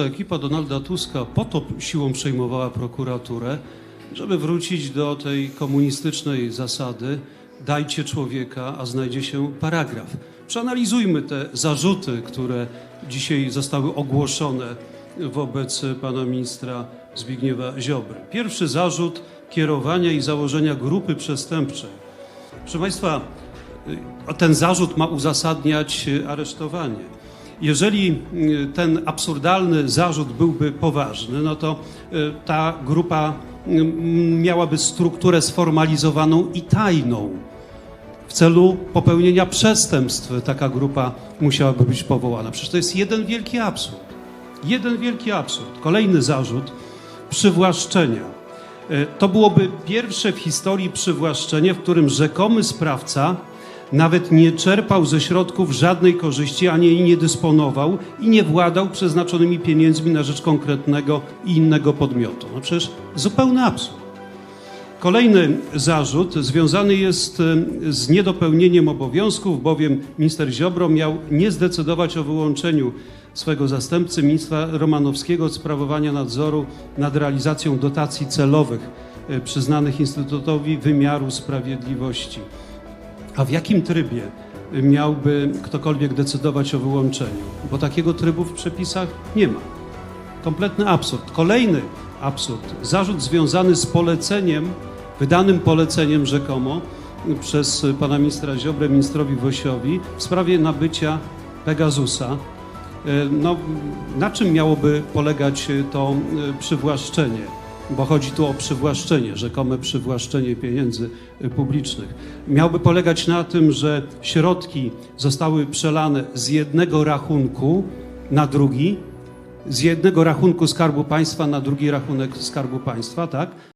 Ekipa Donalda Tuska po to siłą przejmowała prokuraturę, żeby wrócić do tej komunistycznej zasady dajcie człowieka, a znajdzie się paragraf. Przeanalizujmy te zarzuty, które dzisiaj zostały ogłoszone wobec pana ministra Zbigniewa Ziobry. Pierwszy zarzut kierowania i założenia grupy przestępczej. Proszę Państwa, ten zarzut ma uzasadniać aresztowanie. Jeżeli y, ten absurdalny zarzut byłby poważny, no to y, ta grupa y, miałaby strukturę sformalizowaną i tajną. W celu popełnienia przestępstw taka grupa musiałaby być powołana. Przecież to jest jeden wielki absurd. Jeden wielki absurd. Kolejny zarzut przywłaszczenia. To byłoby pierwsze w historii przywłaszczenie, w którym rzekomy sprawca nawet nie czerpał ze środków żadnej korzyści, ani jej nie dysponował i nie władał przeznaczonymi pieniędzmi na rzecz konkretnego i innego podmiotu. No przecież zupełny absurd. Kolejny zarzut związany jest z niedopełnieniem obowiązków, bowiem minister Ziobro miał nie zdecydować o wyłączeniu swego zastępcy, ministra Romanowskiego, od sprawowania nadzoru nad realizacją dotacji celowych e, przyznanych Instytutowi Wymiaru Sprawiedliwości. A w jakim trybie miałby ktokolwiek decydować o wyłączeniu? Bo takiego trybu w przepisach nie ma. Kompletny absurd. Kolejny absurd. Zarzut związany z poleceniem, wydanym poleceniem rzekomo przez pana ministra Ziobrę, ministrowi Wosiowi w sprawie nabycia Pegasusa. E, No, na czym miałoby polegać to e, przywłaszczenie? Bo chodzi tu o przywłaszczenie, rzekome przywłaszczenie pieniędzy e, publicznych. Miałby polegać na tym, że środki zostały przelane z jednego rachunku na drugi, z jednego rachunku Skarbu Państwa na drugi rachunek Skarbu Państwa, tak?